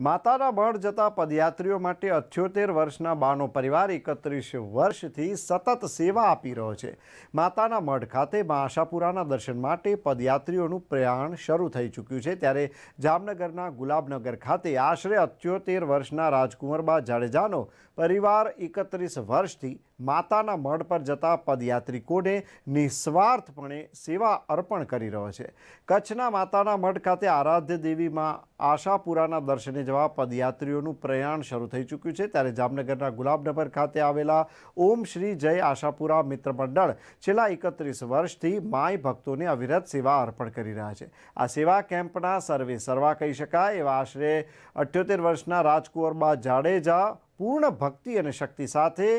માતાના મઢ જતા પદયાત્રીઓ માટે અઠ્યોતેર વર્ષના બાનો પરિવાર એકત્રીસ વર્ષથી સતત સેવા આપી રહ્યો છે. માતાના મઢ ખાતે મા આશાપુરાના દર્શન માટે પદયાત્રીઓનું પ્રયાણ શરૂ થઈ ચૂક્યું છે. ત્યારે જામનગરના ગુલાબનગર ખાતે આશરે અઠ્યોતેર વર્ષના રાજકુંવરબા જાડેજાનો પરિવાર એકત્રીસ વર્ષથી માતાના મઢ પર જતા પદયાત્રિકોને નિસ્વાર્થપણે સેવા અર્પણ કરી રહ્યો છે. કચ્છના માતાના મઢ ખાતે આરાધ્ય દેવીમાં આશાપુરાના દર્શને જવા પદયાત્રીઓનું પ્રયાણ શરૂ થઈ ચૂક્યું છે. ત્યારે જામનગરના ગુલાબનગર ખાતે આવેલા ઓમ શ્રી જય આશાપુરા મિત્ર મંડળ છેલ્લા એકત્રીસ વર્ષથી માય ભક્તોને અવિરત સેવા અર્પણ કરી રહ્યા છે. આ સેવા કેમ્પના સર્વે સર્વા કહી શકાય એવા આશરે અઠ્યોતેર વર્ષના રાજકુંવરબા જાડેજા પૂર્ણ ભક્તિ અને શક્તિ સાથે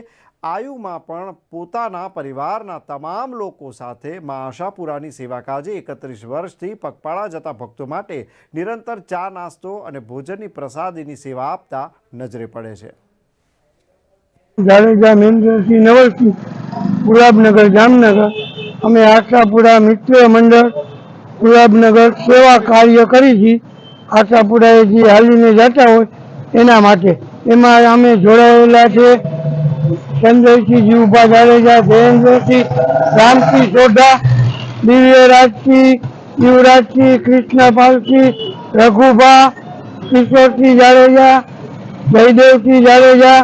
આયુમાં પણ પોતાના પરિવારના તમામ લોકો સાથે મા આશાપુરાની સેવા કાજે એકત્રીસ વર્ષથી પગપાળા જતા ભક્તો માટે નિરંતર ચા નાસ્તો અને ભોજનની પ્રસાદીની સેવા આપતા નજરે પડે છે. જાડેજા મહેન્દ્રસિંહ નવલસિંહ, ગુલાબનગર જામનગર. અમે આશાપુરા મિત્ર મંડળ, ગુલાબનગર સેવા કાર્ય કરી છીએ આશાપુરાએ જે હાલીને જતા હોય એના માટે એમાં અમે જોડાયેલા છે. ચંદ્રસિંહ ઊભા જાડેજા જયેન્દ્રસિંહ રામસિંહ સોઢા દિવ્યરાજસિંહ યુવરાજસિંહ કૃષ્ણપાલસિંહ રઘુભા કિશોરસિંહ જાડેજા જયદેવસિંહ જાડેજા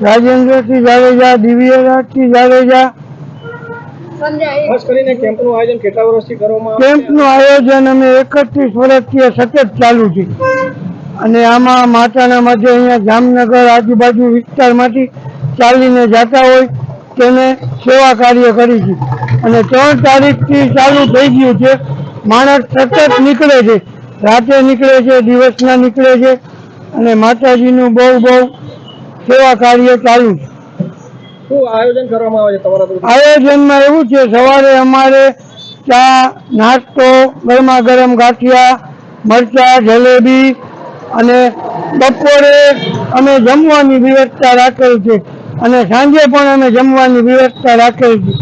રાજેન્દ્રસિંહ જાડેજા દિવ્યરાજસિંહ જાડેજા? કેમ્પનું આયોજન અમે એકત્રીસ વર્ષથી સતત ચાલુ છે. અને આમાં માતાના માટે અહીંયા જામનગર આજુબાજુ વિસ્તારમાંથી ચાલીને જતા હોય તેને સેવા કાર્ય કરી છે. અને ત્રણ તારીખથી ચાલુ થઈ ગયું છે. માણસ સતત નીકળે છે. રાતે નીકળે છે દિવસના નીકળે છે. અને માતાજીનું બહુ બહુ સેવા કાર્ય ચાલુ છે? આયોજનમાં એવું છે સવારે અમારે ચા નાસ્તો ગરમા ગરમ ગાંઠિયા મરચા જલેબી અને બપોરે અમે જમવાની વ્યવસ્થા રાખેલ છે. અને સાંજે પણ અમે જમવાની વ્યવસ્થા રાખેલ છે.